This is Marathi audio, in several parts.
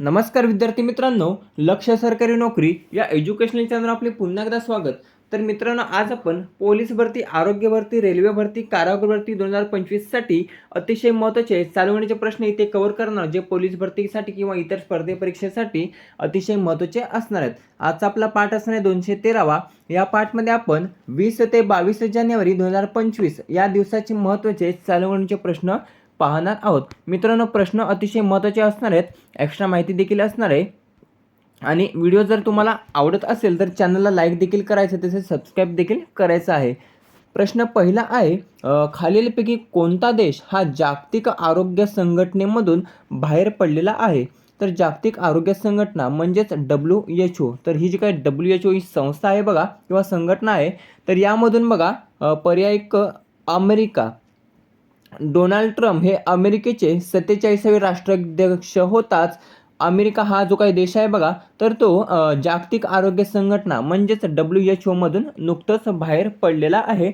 नमस्कार विद्यार्थी मित्रांनो लक्ष सरकारी नोकरी या एज्युकेशनल चॅनल आपले पुन्हा एकदा स्वागत. तर मित्रांनो आज आपण पोलीस भरती आरोग्य भरती रेल्वे भरती कारागृह भरती दोन हजार पंचवीससाठी अतिशय महत्त्वाचे चालवण्याचे प्रश्न इथे कव्हर करणार जे पोलीस भरतीसाठी किंवा इतर स्पर्धे परीक्षेसाठी अतिशय महत्त्वाचे असणार आहेत. आजचा आपला पाठ असणार आहे दोनशे तेरावा. या पाठमध्ये आपण वीस ते बावीस जानेवारी दोन हजार पंचवीस या दिवसाचे महत्त्वाचे चालवण्याचे प्रश्न पाहणार आहोत. मित्रांनो प्रश्न अतिशय महत्त्वाचे असणार आहेत. एक्स्ट्रा माहिती देखील असणार आहे. आणि व्हिडिओ जर तुम्हाला आवडत असेल तर चॅनलला लाईक देखील करायचं तसेच सबस्क्राईब देखील करायचं आहे. प्रश्न पहिला आहे खालीलपैकी कोणता देश हा जागतिक आरोग्य संघटनेमधून बाहेर पडलेला आहे? तर जागतिक आरोग्य संघटना म्हणजेच डब्ल्यू एच ओ तर ही जी काही डब्ल्यू एच ओ ही संस्था आहे बघा किंवा संघटना आहे तर यामधून बघा पर्याय क अमेरिका डोनाल्ड ट्रम्प हे अमेरिकेचे सत्तेचाळीसावे राष्ट्राध्यक्ष होताच. अमेरिका हा जो काही देश आहे बघा तर तो जागतिक आरोग्य संघटना म्हणजेच डब्ल्यू एच ओमधून नुकतंच बाहेर पडलेला आहे.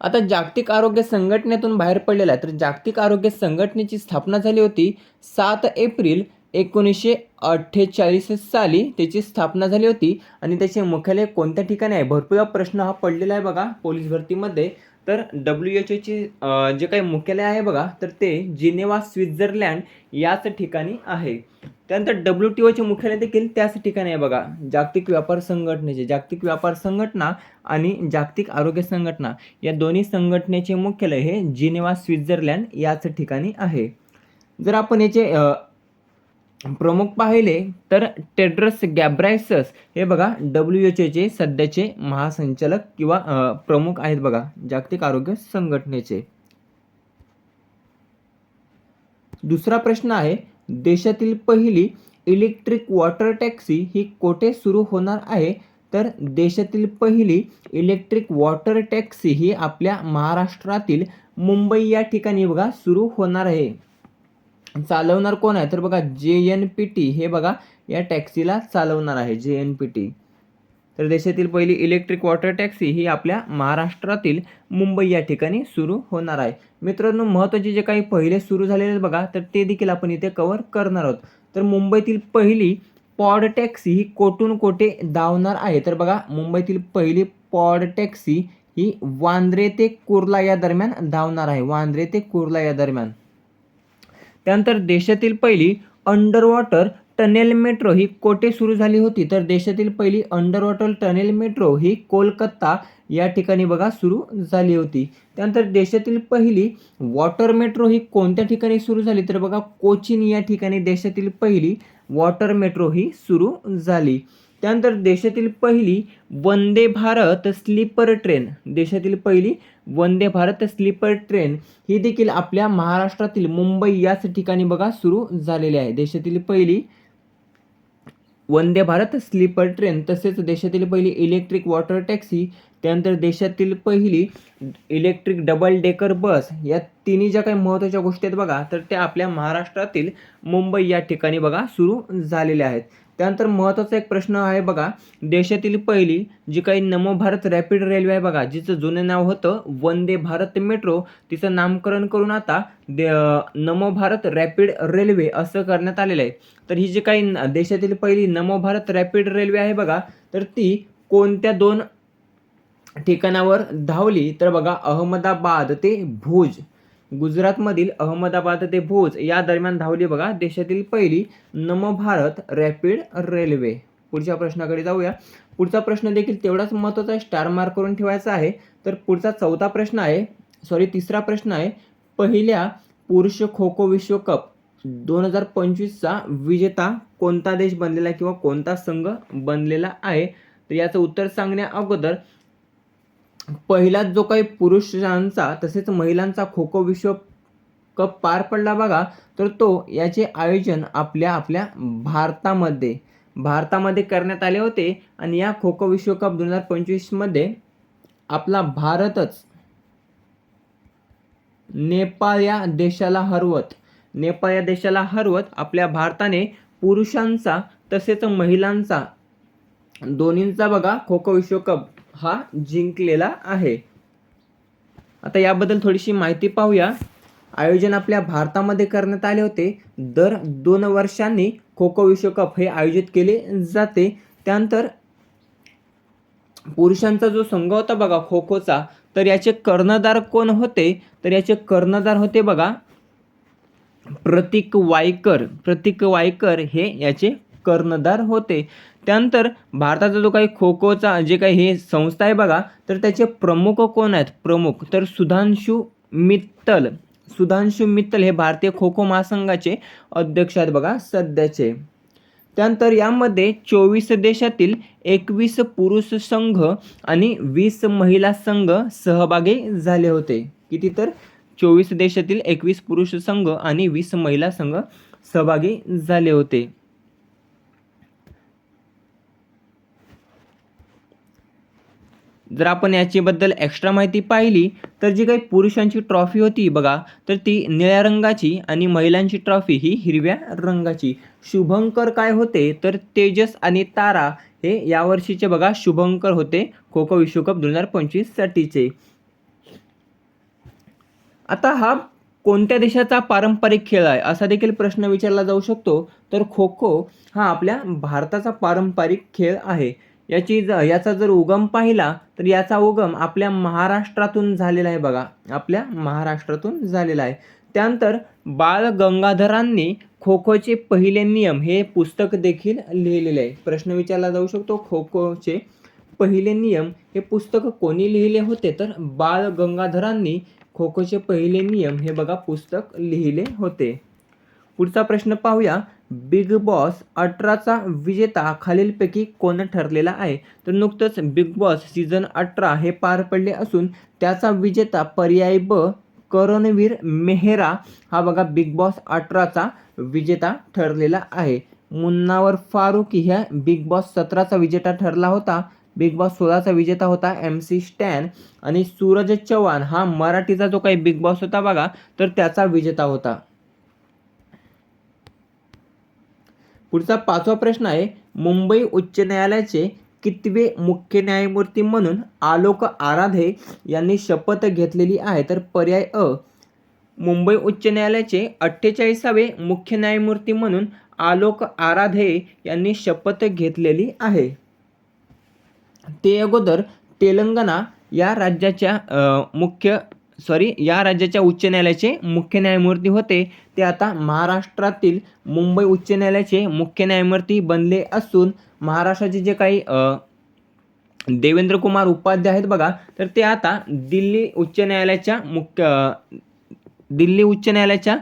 आता जागतिक आरोग्य संघटनेतून बाहेर पडलेला आहे. तर जागतिक आरोग्य संघटनेची स्थापना झाली होती सात एप्रिल एकोणीसशे अठ्ठेचाळीस साली. त्याची स्थापना झाली होती आणि त्याचे मुख्यालय कोणत्या ठिकाणी आहे? भरपूर प्रश्न हा पडलेला आहे बघा पोलीस भरतीमध्ये. तर डब्ल्यू एच ओची जे काही मुख्यालय आहे बघा तर ते जिनेवा स्वित्झर्लँड याच ठिकाणी आहे. त्यानंतर डब्ल्यू टी ओचे मुख्यालय देखील त्याच ठिकाणी आहे बघा. जागतिक व्यापार संघटनेचे जागतिक व्यापार संघटना आणि जागतिक आरोग्य संघटना या दोन्ही संघटनेचे मुख्यालय हे जिनेवा स्वित्झर्लँड याच ठिकाणी आहे. जर आपण याचे प्रमुख पाहिले तर टेड्रस गॅब्रायसस हे बघा डब्ल्यू एच एचे सध्याचे महासंचालक किंवा प्रमुख आहेत बघा जागतिक आरोग्य संघटनेचे. दुसरा प्रश्न आहे देशातील पहिली इलेक्ट्रिक वॉटर टॅक्सी ही कोठे सुरू होणार आहे? तर देशातील पहिली इलेक्ट्रिक वॉटर टॅक्सी ही आपल्या महाराष्ट्रातील मुंबई या ठिकाणी बघा सुरू होणार आहे. चालवणार कोण आहे? तर बघा जे एन पी टी हे बघा या टॅक्सीला चालवणार आहे जे एन पी टी. तर देशातील पहिली इलेक्ट्रिक वॉटर टॅक्सी ही आपल्या महाराष्ट्रातील मुंबई या ठिकाणी सुरू होणार आहे. मित्रांनो महत्त्वाचे जे काही पहिले सुरू झालेले आहेत बघा तर ते देखील आपण इथे कव्हर करणार आहोत. तर मुंबईतील पहिली पॉड टॅक्सी ही कोठून कोठे धावणार आहे? तर बघा मुंबईतील पहिली पॉड टॅक्सी ही वांद्रे ते कुर्ला या दरम्यान धावणार आहे. वांद्रे ते कुर्ला या दरम्यान. त्यानंतर देशातील पहिली अंडर वॉटर टनेल मेट्रो ही कोठे सुरू झाली होती? तर देशातील पहिली अंडर वॉटर टनेल मेट्रो ही कोलकाता या ठिकाणी बघा सुरू झाली होती. त्यानंतर देशातील पहिली वॉटर मेट्रो ही कोणत्या ठिकाणी सुरू झाली? तर बघा कोचीन या ठिकाणी देशातील पहिली वॉटर मेट्रो ही सुरू झाली. त्यानंतर देशातील पहिली वंदे भारत स्लीपर ट्रेन देशातील पहिली वंदे भारत स्लीपर ट्रेन ही देखील आपल्या महाराष्ट्रातील मुंबई याच ठिकाणी बघा सुरू झालेली आहे. देशातील पहिली वंदे भारत स्लीपर ट्रेन तसेच देशातील पहिली इलेक्ट्रिक वॉटर टॅक्सी त्यानंतर देशातील पहिली इलेक्ट्रिक डबल डेकर बस या तिन्ही ज्या काही महत्त्वाच्या गोष्टी आहेत बघा तर त्या आपल्या महाराष्ट्रातील मुंबई या ठिकाणी बघा सुरू झालेल्या आहेत. त्यानंतर महत्त्वाचा एक प्रश्न आहे बघा देशातील पहिली जी काही नमो भारत रॅपिड रेल्वे आहे बघा जिचं जुनं नाव होतं वंदे भारत मेट्रो तिचं नामकरण करून आता दे नमो भारत रॅपिड रेल्वे असं करण्यात आलेलं आहे. तर ही जी काही देशातील पहिली नमो भारत रॅपिड रेल्वे आहे बघा तर ती कोणत्या दोन ठिकाणावर धावली? तर बघा अहमदाबाद ते भुज. गुजरातमधील अहमदाबाद ते भोज या दरम्यान धावली बघा. देशातील पहिली नम भारत रॅपिड रेल्वे. पुढच्या प्रश्नाकडे जाऊया. पुढचा प्रश्न देखील तेवढाच महत्त्वाचा स्टार मार्क करून ठेवायचा आहे. तर पुढचा चौथा प्रश्न आहे. सॉरी तिसरा प्रश्न आहे. पहिल्या पुरुष खो खो विश्वकप दोन हजार पंचवीसचा विजेता कोणता देश बनलेला किंवा कोणता संघ बनलेला आहे? तर याचं उत्तर सांगण्या अगोदर पहिलाच जो काही पुरुषांचा तसेच महिलांचा खो खो विश्व कप पार पडला बघा तर तो याचे आयोजन आपल्या आपल्या भारतामध्ये भारतामध्ये करण्यात आले होते. आणि या खो खो विश्वकप दोन हजार पंचवीसमध्ये आपला भारतच नेपाळ या देशाला हरवत नेपाळ या देशाला हरवत आपल्या भारताने पुरुषांचा तसेच महिलांचा दोन्हींचा बघा खो खो विश्वकप हा जिंकलेला आहे. आता याबद्दल थोडीशी माहिती पाहूया. आयोजन आपल्या भारतामध्ये करण्यात आले होते. दर दोन वर्षांनी खो खो विश्वकप हे आयोजित केले जाते. त्यानंतर पुरुषांचा जो संघ होता बघा खो खोचा तर याचे कर्णधार कोण होते? तर याचे कर्णधार होते बघा प्रतीक वायकर. प्रतीक वायकर हे याचे कर्णधार होते. त्यानंतर भारताचा जो काही खो खोचा जे काही हे संस्था आहे बघा तर त्याचे प्रमुख कोण आहेत? प्रमुख. तर सुधांशू मित्तल. सुधांशू मित्तल हे भारतीय खो खो महासंघाचे अध्यक्ष आहेत बघा सध्याचे. त्यानंतर यामध्ये चोवीस देशातील एकवीस पुरुष संघ आणि वीस महिला संघ सहभागी झाले होते. किती तर? चोवीस देशातील एकवीस पुरुष संघ आणि वीस महिला संघ सहभागी झाले होते. जर आपण याच्याबद्दल एक्स्ट्रा माहिती पाहिली तर जी काही पुरुषांची ट्रॉफी होती बघा तर ती निळ्या रंगाची आणि महिलांची ट्रॉफी ही हिरव्या रंगाची. शुभंकर काय होते? तर तेजस आणि तारा हे यावर्षीचे बघा शुभंकर होते खो खो विश्वकप दोन हजार पंचवीससाठीचे. आता हा कोणत्या देशाचा पारंपरिक खेळ आहे? असा देखील प्रश्न विचारला जाऊ शकतो. तर खो खो हा आपल्या भारताचा पारंपरिक खेळ आहे. याची ज याचा जर उगम पाहिला तर याचा उगम आपल्या महाराष्ट्रातून झालेला आहे बघा. आपल्या महाराष्ट्रातून झालेला आहे. त्यानंतर बाळ गंगाधरांनी खो खोचे पहिले नियम हे पुस्तक देखील लिहिलेले आहे. प्रश्न विचारला जाऊ शकतो खो खोचे पहिले नियम हे पुस्तक कोणी लिहिले होते? तर बाळ गंगाधरांनी खो खोचे पहिले नियम हे बघा पुस्तक लिहिले होते. पुढचा प्रश्न पाहूया. बिग बॉस अठराचा विजेता खालीलपैकी कोण ठरलेला आहे? तर नुकतंच बिग बॉस सीझन अठरा हे पार पडले असून त्याचा विजेता पर्याय ब करणवीर मेहरा हा बघा बिग बॉस अठराचा विजेता ठरलेला आहे. मुन्नावर फारुकी ह्या बिग बॉस सतराचा विजेता ठरला होता. बिग बॉस सोळाचा विजेता होता एम सी स्टॅन आणि सूरज चव्हाण हा मराठीचा जो काही बिग बॉस होता बघा तर त्याचा विजेता होता. पुढचा पाचवा प्रश्न आहे मुंबई उच्च न्यायालयाचे कितवे मुख्य न्यायमूर्ती म्हणून आलोक आराधे यांनी शपथ घेतलेली आहे. तर पर्याय अ मुंबई उच्च न्यायालयाचे अठ्ठेचाळीसावे मुख्य न्यायमूर्ती म्हणून आलोक आराधे यांनी शपथ घेतलेली आहे. ते अगोदर तेलंगणा या राज्याच्या मुख्य सॉरी या राज्याच्या उच्च न्यायालयाचे मुख्य न्यायमूर्ती होते. ते आता महाराष्ट्रातील मुंबई उच्च न्यायालयाचे मुख्य न्यायमूर्ती बनले असून महाराष्ट्राचे जे काही देवेंद्र कुमार उपाध्याय आहेत बघा तर ते आता दिल्ली उच्च न्यायालयाच्या मुख्य दिल्ली उच्च न्यायालयाच्या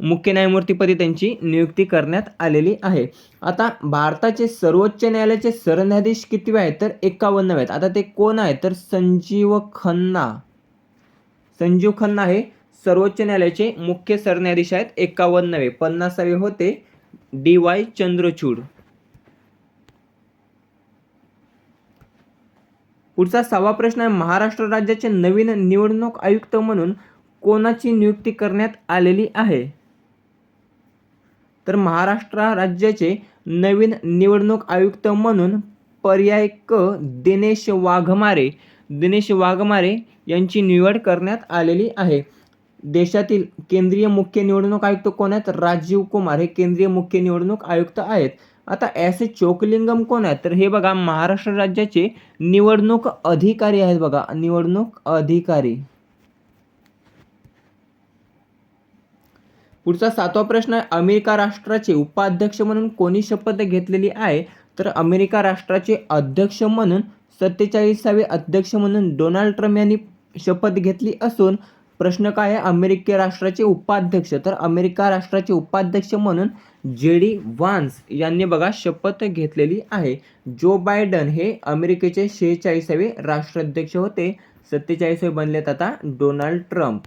मुख्य न्यायमूर्तीपदी त्यांची नियुक्ती करण्यात आलेली आहे. आता भारताचे सर्वोच्च न्यायालयाचे सरन्यायाधीश किती आहेत? तर एकावन्न आहेत. आता ते कोण आहेत? तर संजीव खन्ना. संजीव खन्ना हे सर्वोच्च न्यायालयाचे मुख्य सरन्यायाधीश आहेत. एकावन्नवे पन्नासावे होते. D Y Chandrachud. पुढचा सहावा प्रश्न आहे महाराष्ट्र राज्याचे नवीन निवडणूक आयुक्त म्हणून कोणाची नियुक्ती करण्यात आलेली आहे? तर महाराष्ट्र राज्याचे नवीन निवडणूक आयुक्त म्हणून पर्याय क दिनेश वाघमारे. दिनेश वाघमारे यांची निवड करण्यात आलेली आहे. देशातील केंद्रीय मुख्य निवडणूक आयुक्त कोण आहेत? राजीव कुमार हे केंद्रीय मुख्य निवडणूक आयुक्त आहेत. आता एस. चोकलिंगम कोण आहेत? तर हे बघा महाराष्ट्र राज्याचे निवडणूक अधिकारी आहेत बघा. निवडणूक अधिकारी. पुढचा सातवा प्रश्न आहे. अमेरिका राष्ट्राचे उपाध्यक्ष म्हणून कोणी शपथ घेतलेली आहे? तर अमेरिका राष्ट्राचे अध्यक्ष म्हणून सत्तेचाळीसावे अध्यक्ष म्हणून डोनाल्ड ट्रम्प यांनी शपथ घेतली असून प्रश्न काय आहे? अमेरिके राष्ट्राचे उपाध्यक्ष. तर अमेरिका राष्ट्राचे उपाध्यक्ष म्हणून जे डी वान्स यांनी बघा शपथ घेतलेली आहे. जो बायडन हे अमेरिकेचे शेहेचाळीसावे राष्ट्राध्यक्ष होते सत्तेचाळीसावे बनलेत आता डोनाल्ड ट्रम्प.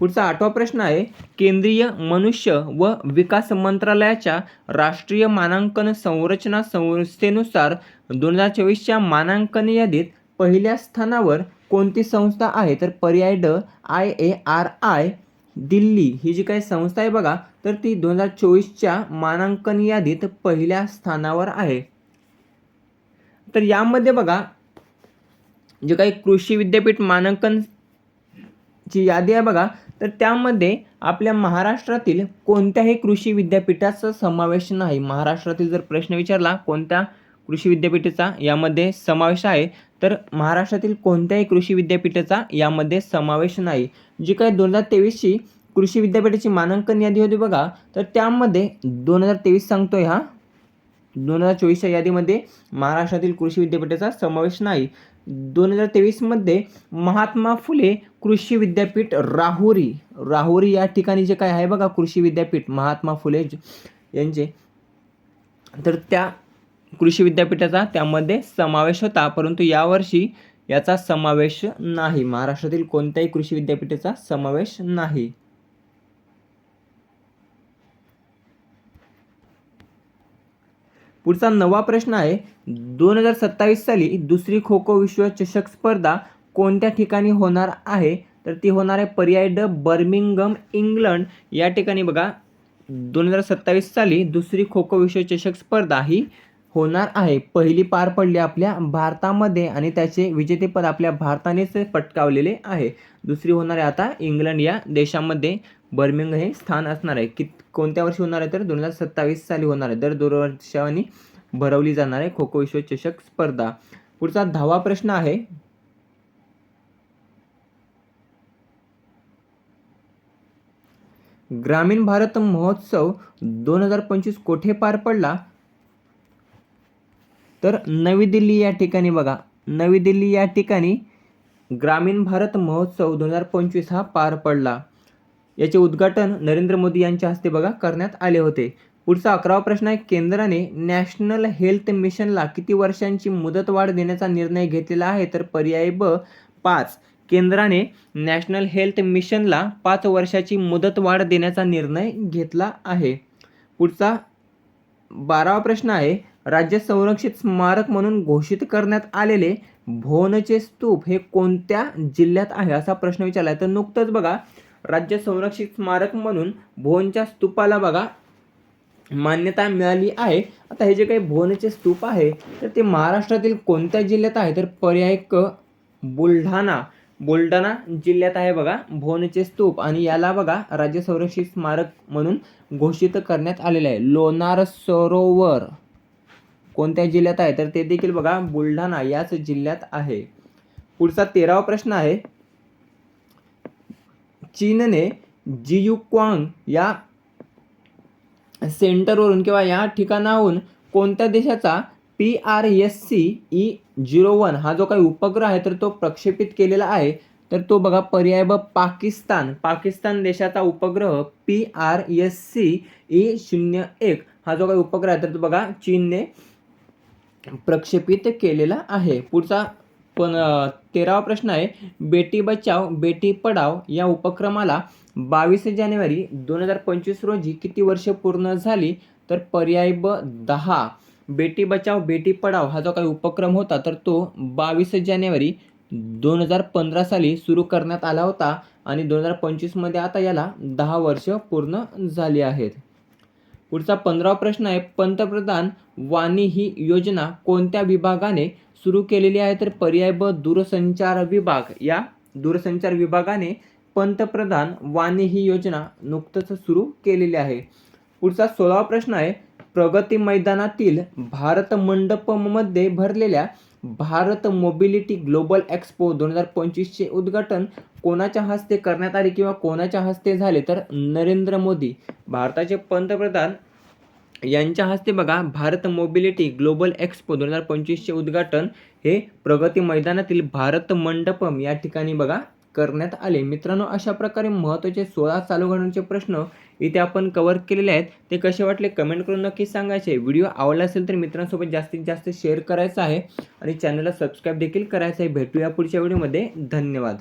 पुढचा आठवा प्रश्न आहे केंद्रीय मनुष्य व विकास मंत्रालयाच्या राष्ट्रीय मानांकन संरचना संस्थेनुसार दोन हजार चोवीसच्या मानांकन यादीत पहिल्या स्थानावर कोणती संस्था आहे? तर पर्याय ड I A R I Delhi. ही जी काही संस्था आहे बघा तर ती दोन हजार चोवीसच्या मानांकन यादीत पहिल्या स्थानावर आहे. तर यामध्ये बघा जे काही कृषी विद्यापीठ मानांकन ची यादी आहे बघा तर त्यामध्ये आपल्या महाराष्ट्रातील कोणत्याही कृषी विद्यापीठाचा समावेश नाही. महाराष्ट्रातील जर प्रश्न विचारला कोणत्या कृषी विद्यापीठाचा यामध्ये समावेश आहे. तर महाराष्ट्रातील कोणत्याही कृषी विद्यापीठाचा यामध्ये समावेश नाही. जी काय दोन हजार तेवीसची कृषी विद्यापीठाची मानांकन यादी होती बघा तर त्यामध्ये दोन हजार तेवीस सांगतोय हा. दोन हजार चोवीसच्या यादीमध्ये महाराष्ट्रातील कृषी विद्यापीठाचा समावेश नाही. दोन हजार तेवीसमध्ये महात्मा फुले कृषी विद्यापीठ राहुरी. राहुरी या ठिकाणी जे काय आहे बघा कृषी विद्यापीठ महात्मा फुले यांचे. तर त्या कृषी विद्यापीठाचा त्यामध्ये समावेश होता परंतु यावर्षी याचा समावेश नाही. महाराष्ट्रातील कोणत्याही कृषी विद्यापीठाचा समावेश नाही. पुढचा नवा प्रश्न आहे दोन हजार सत्तावीस साली दुसरी खो खो विश्वचषक स्पर्धा कोणत्या ठिकाणी होणार आहे? तर ती होणार आहे पर्याय ड बर्मिंगम इंग्लंड. या ठिकाणी बघा दोन हजार सत्तावीस साली दुसरी खो खो विश्वचषक स्पर्धा ही होणार आहे. पहिली पार पडली आपल्या भारतामध्ये आणि त्याचे विजेतेपद आपल्या भारतानेच पटकावलेले आहे. दुसरी होणार आहे आता इंग्लंड या देशामध्ये. बर्मिंग हे स्थान असणार आहे. कित कोणत्या वर्षी होणार आहे तर? दोन हजार सत्तावीस साली होणार आहे. दर दोन वर्षांनी भरवली जाणार आहे खो खो विश्वचषक स्पर्धा. पुढचा दहावा प्रश्न आहे. ग्रामीण भारत महोत्सव दोन हजार पंचवीस कोठे पार पडला? तर नवी दिल्ली या ठिकाणी बघा. नवी दिल्ली या ठिकाणी ग्रामीण भारत महोत्सव दोन हजार पंचवीस हा पार पडला. याचे उद्घाटन नरेंद्र मोदी यांच्या हस्ते बघा करण्यात आले होते. पुढचा अकरावा प्रश्न आहे केंद्राने नॅशनल हेल्थ मिशनला किती वर्षांची मुदतवाढ देण्याचा निर्णय घेतलेला आहे? तर पर्याय ब पाच. केंद्राने नॅशनल हेल्थ मिशनला पाच वर्षाची मुदतवाढ देण्याचा निर्णय घेतला आहे. पुढचा बारावा प्रश्न आहे राज्य संरक्षित स्मारक म्हणून घोषित करण्यात आलेले भोनचे स्तूप हे कोणत्या जिल्ह्यात आहे असा प्रश्न विचारला आहे तर नुकतंच बघा राज्य संरक्षित स्मारक म्हणून भोनच्या स्तूपाला बघा मान्यता मिळाली आहे. आता हे जे काही भोनचे स्तूप आहे तर ते महाराष्ट्रातील कोणत्या जिल्ह्यात आहे? तर पर्याय क बुलढाणा बुलढाणा जिल्ह्यात आहे बघा भोनचे स्तूप. आणि याला बघा राज्य संरक्षित स्मारक म्हणून घोषित करण्यात आलेले आहे. लोणार सरोवर. कोणत्या जिल्ह्यात आहे? तर ते देखील बघा बुलढाणा याच जिल्ह्यात आहे. पुढचा तेरावा प्रश्न आहे. चीनने जियू क्वांग या सेंटरवरून किंवा या ठिकाणाहून कोणत्या देशाचा P R S C E zero one हा जो काही उपग्रह आहे तर तो प्रक्षेपित केलेला आहे. तर तो बघा पर्याय ब पाकिस्तान. पाकिस्तान देशाचा उपग्रह P R S C E शून्य एक हा जो काही उपग्रह आहे तर तो बघा चीनने प्रक्षेपित केलेला आहे. पुढचा पण तेरावा प्रश्न आहे. बेटी बचाव बेटी पढाव या उपक्रमाला बावीस जानेवारी दोन हजार पंचवीस रोजी किती वर्ष पूर्ण झाली? तर पर्याय ब दहा. बेटी बचाव बेटी पढाव हा जो काही उपक्रम होता तर तो बावीस जानेवारी दोन हजार पंधरा साली सुरू करण्यात आला होता आणि दोन हजार पंचवीसमध्ये आता याला दहा वर्ष पूर्ण झाली आहेत. पुढचा पंधरावा प्रश्न आहे पंतप्रधान वाणी ही योजना कोणत्या विभागाने सुरू केलेली आहे? तर पर्याय ब दूरसंचार विभाग. या दूरसंचार विभागाने पंतप्रधान वाणी ही योजना नुकतंच सुरू केलेली आहे. पुढचा सोळावा प्रश्न आहे प्रगती मैदानातील भारत मंडपमध्ये भरलेल्या भारत मोबिलिटी ग्लोबल एक्सपो दोन हजार पंचवीसचे उद्घाटन कोणाच्या हस्ते करण्यात आले किंवा कोणाच्या हस्ते झाले तर नरेंद्र मोदी भारताचे पंतप्रधान यांच्या हस्ते बघा भारत मोबिलिटी ग्लोबल एक्सपो दोन हजार पंचवीसचे उद्घाटन हे प्रगती मैदानातील भारत मंडपम या ठिकाणी बघा करण्यात आले. मित्रांनो अशा प्रकारे महत्त्वाचे सोळा चालू घडवण्याचे प्रश्न इथे आपण कव्हर केलेले आहेत. ते कसे वाटले? कमेंट करून नक्की सांगायचे. व्हिडिओ आवडला असेल तर मित्रांसोबत जास्तीत जास्त शेअर करायचा आहे. आणि चॅनलला सबस्क्राईब देखील करायचं आहे. भेटूया पुढच्या व्हिडिओमध्ये धन्यवाद.